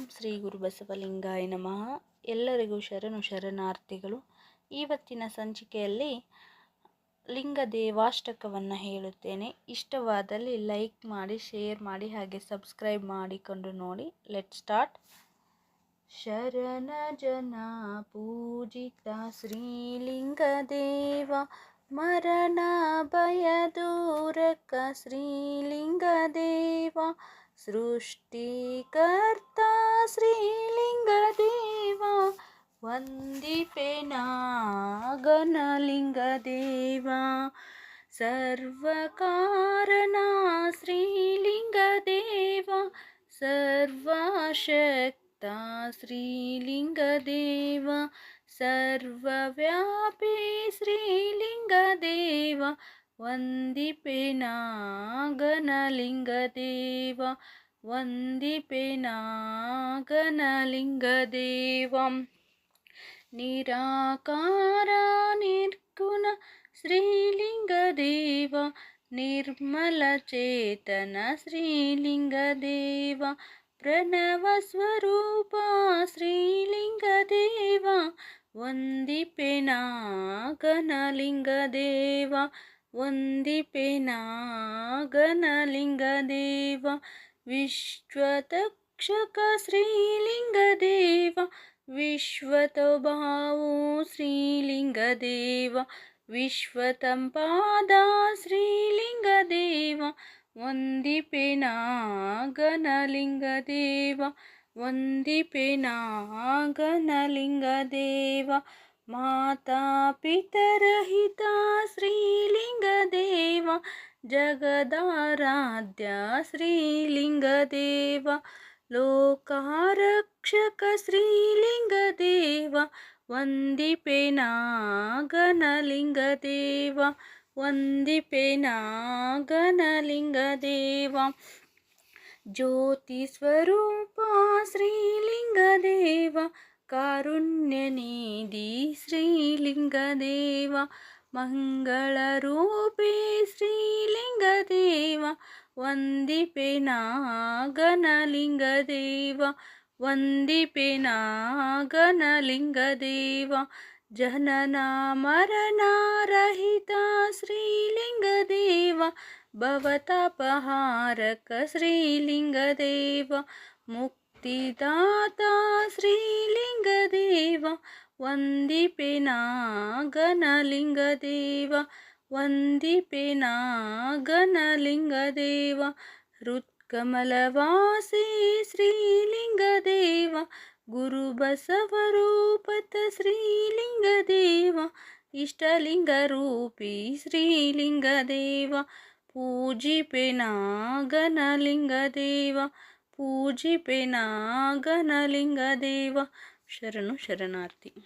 ಓಂ ಶ್ರೀ ಗುರು ಬಸವಲಿಂಗಾಯ ನಮಃ. ಎಲ್ಲರಿಗೂ ಶರಣು ಶರಣಾರ್ಥಿಗಳು. ಇವತ್ತಿನ ಸಂಚಿಕೆಯಲ್ಲಿ ಲಿಂಗ ದೇವಾಷ್ಟಕವನ್ನು ಹೇಳುತ್ತೇನೆ. ಇಷ್ಟವಾದಲ್ಲಿ ಲೈಕ್ ಮಾಡಿ, ಶೇರ್ ಮಾಡಿ, ಹಾಗೆ ಸಬ್ಸ್ಕ್ರೈಬ್ ಮಾಡಿಕೊಂಡು ನೋಡಿ. Let start. ಶರಣ ಜನ ಪೂಜಿತ ಶ್ರೀಲಿಂಗ ದೇವ ಮರಣ ಭಯ ದೂರಕ ಶ್ರೀಲಿಂಗ ದೇವ सृष्टिकर्ता श्रीलिङ्गदेवा वन्देपेनागनलिङ्गदेवा सर्वकारणा श्रीलिङ्गदेवा सर्वाशक्ता श्रीलिङ्गदेवा सर्वव्यापी श्रीलिङ्गदेव ಸರ್ವವ್ಯಾಪಿ ಶ್ರೀಲಿಂಗದೇವ ವಂದಿಪೆನ ಗಣಲಿಂಗದೇವ ವಂದಿಪೆನ ಗಣಲಿಂಗದೇವಂ ನಿರಾಕಾರ ನಿರ್ಗುಣ ಶ್ರೀಲಿಂಗದೇವ ನಿರ್ಮಲ ಚೇತನ ಶ್ರೀಲಿಂಗದೇವ ಪ್ರಣವ ಸ್ವರೂಪ ಶ್ರೀಲಿಂಗದೇವ ವಂದಿಪೆನ ಗಣಲಿಂಗದೇವ ವಂದಿಪೆನ ಗಣಲಿಂಗದೇವ वन्दिपेनागनलिङ्गदेव विश्वतक्षकश्रीलिङ्गदेव विश्वतभावो श्रीलिङ्गदेव विश्वतम्पादा श्रीलिङ्गदेव वन्दिपेनागनलिङ्गदेव वन्दिपेनागनलिङ्गदेव माता पितरहिता श्री जगदाराध्या श्रीलिङ्गदेव लोकारक्षक श्रीलिङ्गदेव वन्दिपे नागनलिङ्गदेव वन्दिपे नागनलिङ्गदेव ज्योतिस्वरूपा श्रीलिङ्गदेव कारुण्यनिधि श्रीलिङ्गदेव मङ्गलरूपे वन्दे पिना गणलिङ्गदेव वन्दे पिना गणलिङ्गदेवा जननामरनारहिता श्रीलिङ्गदेवा भवतपहारक श्रीलिङ्गदेव मुक्तिदाता श्रीलिङ्गदेवादिपेनागनलिङ्गदेव ವಂದಿಪೆನಾಗನಲಿಂಗದೇವ ಹೃತ್ಕಮಲವಾಸಿ ಶ್ರೀಲಿಂಗದೇವ ಗುರುಬಸವರೂಪತ ಶ್ರೀಲಿಂಗದೇವ ಇಷ್ಟಲಿಂಗರೂಪಿ ಶ್ರೀಲಿಂಗದೇವ ಪೂಜಿಪೆನಾಗನಲಿಂಗದೇವ ಪೂಜಿಪೆನಾಗನಲಿಂಗದೇವ. ಶರಣು ಶರಣಾರ್ಥಿ.